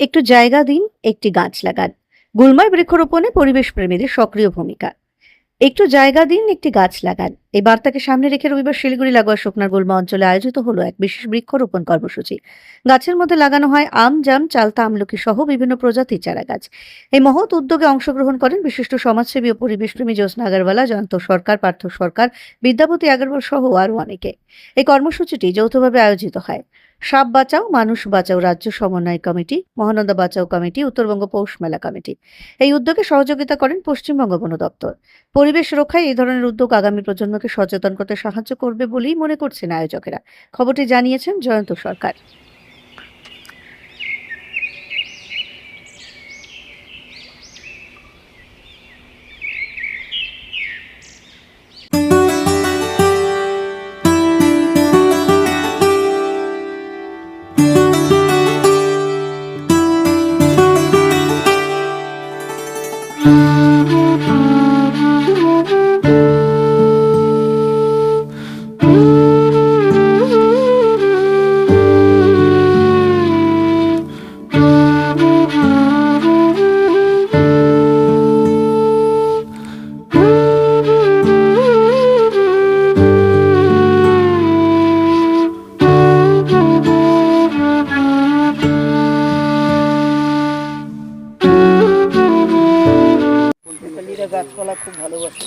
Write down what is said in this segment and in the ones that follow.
একটু জায়গা দিন, একটি গাছ লাগান। গুলমায় বৃক্ষরোপণে পরিবেশ প্রেমীদের সক্রিয় ভূমিকা। একটু জায়গা দিন, একটি গাছ লাগান। এই বার্তাকে সামনে রেখে রবিবার শিলিগুড়ি, লাগোয়া, শুকনার গুলমা অঞ্চলে আয়োজিত হলো এক বিশেষ বৃক্ষরোপণ কর্মসূচি। গাছের মধ্যে লাগানো হয় আম, জাম, চালতা, আমলকি সহ বিভিন্ন প্রজাতির চারা গাছ। এই মহৎ উদ্যোগে অংশগ্রহণ করেন বিশিষ্ট সমাজসেবী ও পরিবেশপ্রেমী জ্যোৎস্না আগরওয়ালা, জয়ন্ত সরকার, পার্থ সরকার, বিদ্যাপতি আগরওয়াল সহ আরও অনেকে। এই কর্মসূচিটি যৌথভাবে আয়োজিত হয়। সাপ বাঁচাও, মানুষ বাঁচাও, রাজ্য সমন্বয় কমিটি, মহানন্দা বাঁচাও কমিটি, উত্তরবঙ্গ পৌষ মেলা কমিটি। এই উদ্যোগে সহযোগিতা করেন পশ্চিমবঙ্গ বন দপ্তর। পরিবেশ রক্ষায় এই ধরনের উদ্যোগ আগামী প্রজন্মকে সচেতন করতে সাহায্য করবে বলেই মনে করছেন আয়োজকেরা। খবরটি জানিয়েছেন জয়ন্ত সরকার। গাছপালা খুব ভালোবাসে।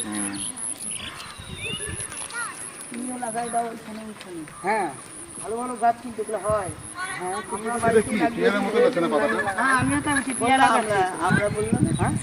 তুমিও লাগাই দাও ওইখানে ওইখানে হ্যাঁ। ভালো ভালো গাছ কিন্তু এগুলো হয় হ্যাঁ হ্যাঁ আমরা বললাম হ্যাঁ?